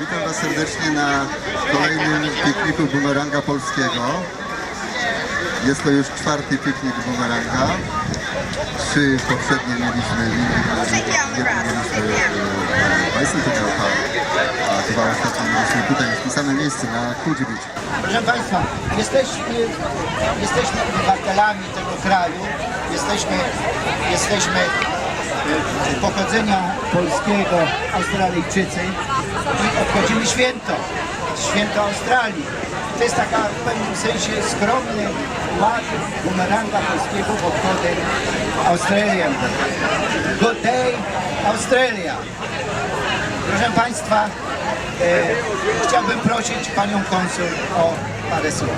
Witam Was serdecznie na kolejnym pikniku bumeranga polskiego. Jest to już czwarty piknik bumeranga. Trzy poprzednie mieliśmy mieliśmy Bicentennial Park, a dwa ostatnie mieliśmy tutaj w tym samym miejscu na Coogee Beach. Proszę Państwa, jesteśmy, jesteśmy obywatelami tego kraju, jesteśmy, jesteśmy e, pochodzenia polskiego Australijczycy i obchodzimy święto, święto Australii. To jest taka w pewnym sensie skromny wkład bumeranga polskiego w obchody Australian. Good day, Australia! Proszę Państwa, chciałbym prosić Panią Konsul o parę słów.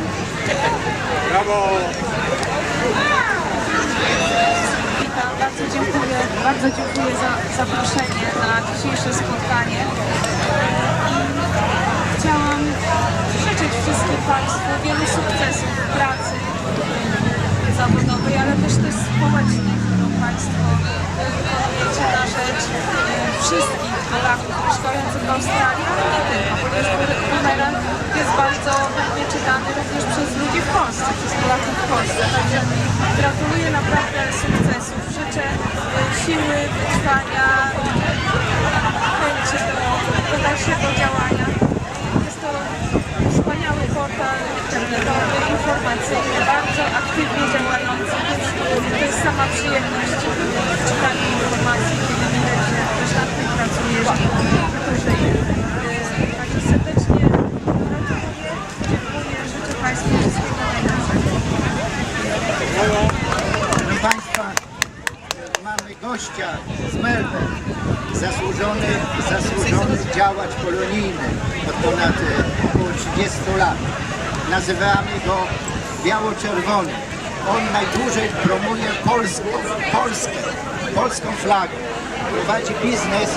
Witam, bardzo dziękuję, bardzo dziękuję za zaproszenie na dzisiejsze spotkanie. I chciałam życzyć wszystkim Państwu wielu sukcesów w pracy zawodowej, ale też też społecznej, Państwo wykonujecie na rzecz e, wszystkich Polaków mieszkających w Australii, ale nie tylko, ponieważ bumerang jest bardzo chętnie czytany również przez ludzi w Polsce, przez Polaków w Polsce. Także gratuluję naprawdę sukcesów. Życzę e, siły, wytrwania, chęci do, do dalszego działania. Jest to wspaniały portal internetowy, informacyjny, bardzo aktywnie działający, więc to jest sama przyjemność czytania informacji, kiedy widać, że ktoś nad tym pracuje, że to żyje. E, Także serdecznie gratuluję, dziękuję, życzę Państwu wszystkiego najlepszego. Proszę Państwa, mamy gościa z Melbourne, zasłużony, zasłużony działacz polonijny od ponad e, około 30 lat. Nazywamy go biało-czerwony. On najdłużej promuje Polskę, Polskę, polską flagę. Prowadzi biznes,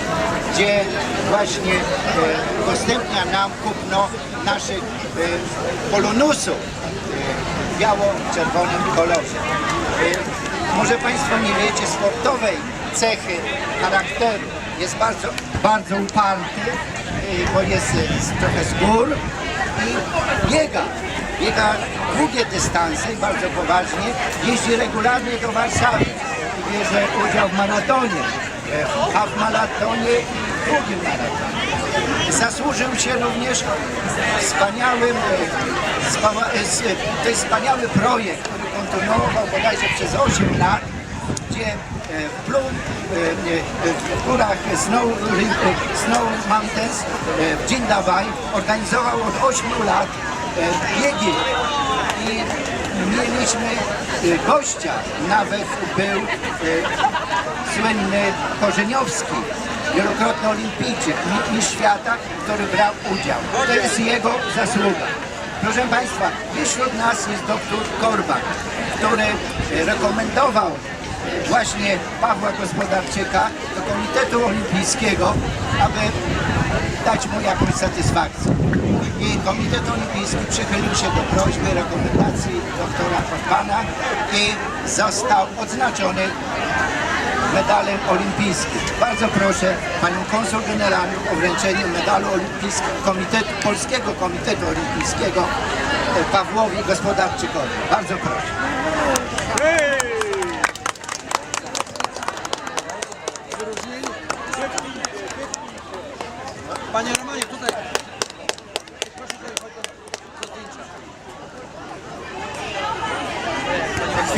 gdzie właśnie e, udostępnia nam kupno naszych e, polonusów w biało-czerwonym kolorze. E, Może Państwo nie wiecie sportowej cechy charakteru. Jest bardzo, bardzo uparty, e, bo jest z- trochę z gór i biega. Biega długie dystanse, bardzo poważnie. Jeździ regularnie do Warszawy i bierze udział w maratonie. e, W maratonie maratonie. Zasłużył się również wspaniałym, to jest wspaniały projekt, który kontynuował bodajże przez 8 lat, gdzie e, w Plum, e, e, w górach Snow, Snow Mountains w Jindawai organizował od 8 lat biegi i mieliśmy gościa, nawet był słynny Korzeniowski, wielokrotny olimpijczyk, mi- mistrz świata, który brał udział. To jest jego zasługa. Proszę Państwa, wśród nas jest doktor Korbak, który rekomendował właśnie Pawła Gospodarczyka do Komitetu Olimpijskiego, aby dać mu jakąś satysfakcję. I Komitet Olimpijski przychylił się do prośby, rekomendacji doktora Korbana i został odznaczony medalem olimpijskim. Bardzo proszę Panią Konsul Generalną o wręczenie medalu olimpijskiego Komitetu, Polskiego Komitetu Olimpijskiego e, Pawłowi Gospodarczykowi. Bardzo proszę. Panie tutaj.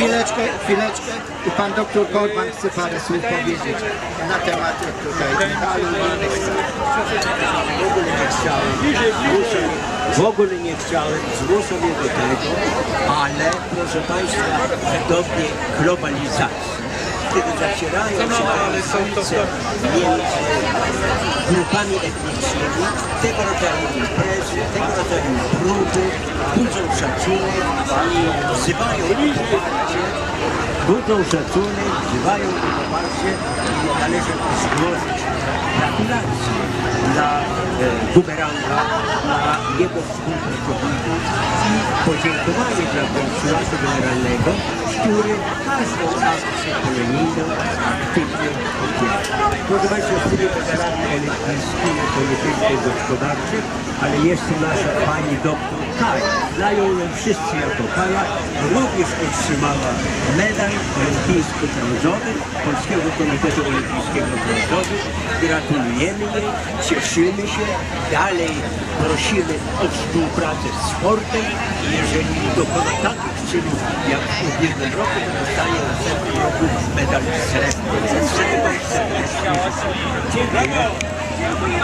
Chwileczkę, chwileczkę i Pan doktor Korban chce parę słów powiedzieć na temat tutaj W ogóle nie chciałem, w ogóle nie chciałem, zmuszam je do tego, ale proszę Państwa, w dobie globalizacji, kiedy zacierają się między grupami etnicznymi, tego rodzaju imprezy, tego rodzaju próby budzą szacunek i wzywają do poparcia, budzą szacunek, wzywają do poparcia i należy złożyć gratulacje dla e, Bumeranga, dla jego współpracowników i podziękowanie dla konsulatu generalnego, który każdą akcję aktywnie weteranami olimpijskimi to nie tylko gospodarczy, ale tu nasza pani doktor Kaj. Znają ją wszyscy jako Kaja. Również otrzymała medal olimpijsko-brązowy Polskiego Komitetu Olimpijskiego Brązowy. Gratulujemy jej, cieszymy się. Dalej prosimy o współpracę z sportem i jeżeli dokona takich jak w ubiegłym roku, to dostanie w następnym roku medal. Dziękuję.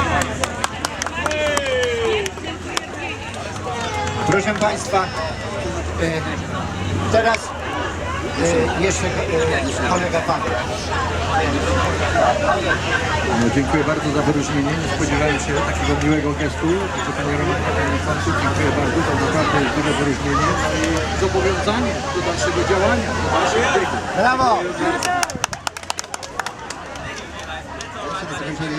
Proszę Państwa, e, teraz jeszcze e, kolega Pan. No, dziękuję bardzo za wyróżnienie. Nie spodziewałem się takiego miłego gestu. Proszę Panie Romanka, Panie Fancu, dziękuję bardzo. To naprawdę jest duże wyróżnienie. No i zobowiązanie do dalszego działania, do dalszych biegów. Brawo! Do zakończenia.